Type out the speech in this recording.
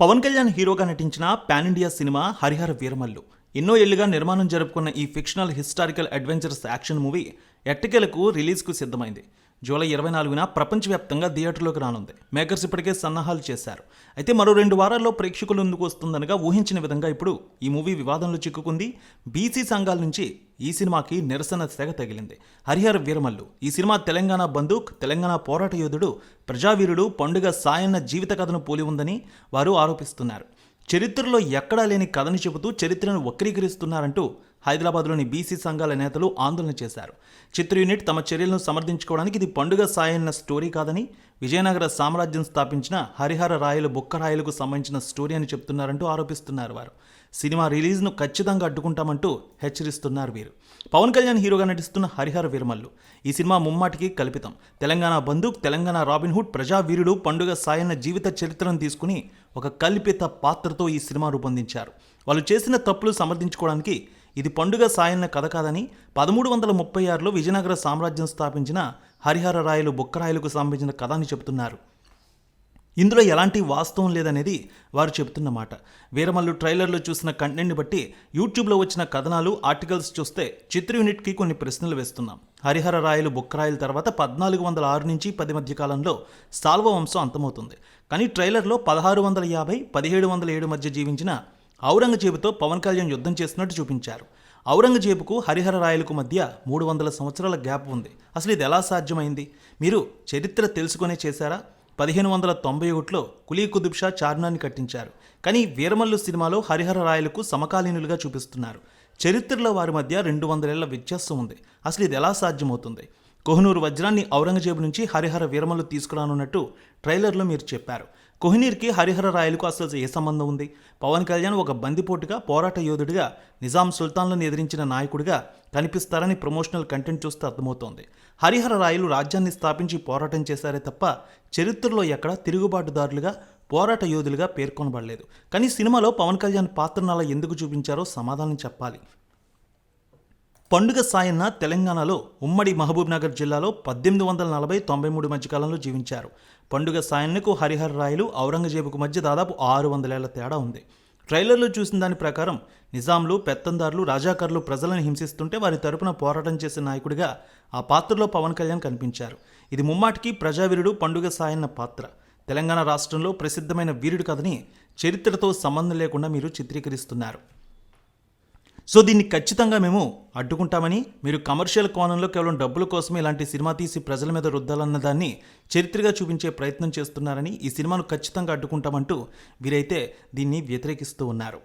పవన్ కళ్యాణ్ హీరోగా నటించిన pan India cinema Harihara Veeramallu. ఎన్నో ఏళ్ళుగా నిర్మాణం జరుపుకున్న ఈ fictional historical adventures action movie ఎట్టకేలకు రిలీజ్కు సిద్ధమైంది. జూలై ఇరవై నాలుగున ప్రపంచవ్యాప్తంగా థియేటర్లోకి రానుంది. మేకర్స్ ఇప్పటికే సన్నాహాలు చేశారు. అయితే మరో రెండు వారాల్లో ప్రేక్షకుల ముందుకు వస్తుందనగా ఊహించిన విధంగా ఇప్పుడు ఈ మూవీ వివాదంలో చిక్కుకుంది. బీసీ సంఘాల నుంచి ఈ సినిమాకి నిరసన తెగ తగిలింది. హరిహర వీరమల్లు ఈ సినిమా తెలంగాణ బందూక్ తెలంగాణ పోరాట యోధుడు ప్రజావీరుడు పండుగ సాయన్న జీవిత కథను పోలి ఉందని వారు ఆరోపిస్తున్నారు. చరిత్రలో ఎక్కడా లేని కథను చెబుతూ చరిత్రను వక్రీకరిస్తున్నారంటూ హైదరాబాద్లోని బీసీ సంఘాల నేతలు ఆందోళన చేశారు. చిత్ర యూనిట్ తమ చర్యలను సమర్థించుకోవడానికి ఇది పండుగ సాయన్న స్టోరీ కాదని విజయనగర సామ్రాజ్యం స్థాపించిన హరిహర రాయలు బుక్కరాయలకు సంబంధించిన స్టోరీ అని చెప్తున్నారంటూ ఆరోపిస్తున్నారు వారు. సినిమా రిలీజ్ను ఖచ్చితంగా అడ్డుకుంటామంటూ హెచ్చరిస్తున్నారు వీరు. పవన్ కళ్యాణ్ హీరోగా నటిస్తున్న హరిహర వీరమల్లు. ఈ సినిమా ముమ్మాటికి కల్పితం. తెలంగాణ బందూక్ తెలంగాణ రాబిన్ హుడ్ ప్రజావీరుడు పండుగ సాయన్న జీవిత చరిత్రను తీసుకుని ఒక కల్పిత పాత్రతో ఈ సినిమా రూపొందించారు. వాళ్ళు చేసిన తప్పులు సమర్థించుకోవడానికి ఇది పండుగ సాయన్న కథ కాదని పదమూడు వందల ముప్పై ఆరులో విజయనగర సామ్రాజ్యం స్థాపించిన హరిహర రాయలు బుక్కరాయలకు సంబంధించిన కథ అని చెబుతున్నారు ఇందులో ఎలాంటి వాస్తవం లేదనేది వారు చెబుతున్న మాట. వీరమల్లు ట్రైలర్లో చూసిన కంటెంట్ని బట్టి యూట్యూబ్లో వచ్చిన కథనాలు ఆర్టికల్స్ చూస్తే చిత్ర యూనిట్కి కొన్ని ప్రశ్నలు వేస్తున్నాం. హరిహర రాయలు బుక్కరాయల తర్వాత పద్నాలుగు వందల ఆరు నుంచి పది మధ్య కాలంలో సాల్వ వంశం అంతమవుతుంది. కానీ ట్రైలర్లో పదహారు వందల యాభై పదిహేడు వందల ఏడు మధ్య జీవించిన ఔరంగజేబుతో పవన్ కళ్యాణ్ యుద్ధం చేసినట్టు చూపించారు. ఔరంగజేబుకు హరిహర రాయలకు మధ్య మూడు వందల సంవత్సరాల గ్యాప్ ఉంది. అసలు ఇది ఎలా సాధ్యమైంది? మీరు చరిత్ర తెలుసుకునే చేశారా? పదిహేను వందల తొంభై ఒకటిలో కులీ కుతుబ్ షా చార్మినార్ని కట్టించారు. కానీ వీరమల్లు సినిమాలో హరిహర రాయలకు సమకాలీనులుగా చూపిస్తున్నారు. చరిత్రలో వారి మధ్య రెండు వందలేళ్ళ వ్యత్యాసం ఉంది. అసలు ఇది ఎలా సాధ్యమవుతుంది? కోహనూరు వజ్రాన్ని ఔరంగజేబు నుంచి హరిహర వీరమల్లు తీసుకురానున్నట్టు ట్రైలర్లో మీరు చెప్పారు. కోహినీర్కి హరిహర రాయలకు అసలు ఏ సంబంధం ఉంది? పవన్ కళ్యాణ్ ఒక బందిపోటుగా పోరాట యోధుడిగా నిజాం సుల్తాన్లను ఎదిరించిన నాయకుడిగా కనిపిస్తారని ప్రమోషనల్ కంటెంట్ చూస్తే అర్థమవుతోంది. హరిహర రాయలు రాజ్యాన్ని స్థాపించి పోరాటం చేశారే తప్ప చరిత్రలో ఎక్కడ తిరుగుబాటుదారులుగా పోరాట యోధులుగా పేర్కొనబడలేదు. కానీ సినిమాలో పవన్ కళ్యాణ్ పాత్రను అలా ఎందుకు చూపించారో సమాధానం చెప్పాలి. పండుగ సాయన్న తెలంగాణలో ఉమ్మడి మహబూబ్నగర్ జిల్లాలో పద్దెనిమిది వందల నలభై తొంభై మూడు మధ్యకాలంలో జీవించారు. పండుగ సాయన్నకు హరిహర రాయలు ఔరంగజేబుకు మధ్య దాదాపు ఆరు వందలేళ్ళ తేడా ఉంది. ట్రైలర్లో చూసిన దాని ప్రకారం నిజాంలు పెత్తందారులు రాజాకారులు ప్రజలను హింసిస్తుంటే వారి తరపున పోరాటం చేసే నాయకుడిగా ఆ పాత్రలో పవన్ కళ్యాణ్ కనిపించారు. ఇది ముమ్మాటికి ప్రజావీరుడు పండుగ సాయన్న పాత్ర. తెలంగాణ రాష్ట్రంలో ప్రసిద్ధమైన వీరుడు కథని చరిత్రతో సంబంధం లేకుండా మీరు చిత్రీకరిస్తున్నారు. సో దీన్ని ఖచ్చితంగా మేము అడ్డుకుంటామని మీరు కమర్షియల్ కోణంలో కేవలం డబ్బుల కోసమే ఇలాంటి సినిమా తీసి ప్రజల మీద రుద్దాలన్న దాన్ని చరిత్రగా చూపించే ప్రయత్నం చేస్తున్నారని ఈ సినిమాను ఖచ్చితంగా అడ్డుకుంటామంటూ వీరైతే దీన్ని వ్యతిరేకిస్తూ ఉన్నారు.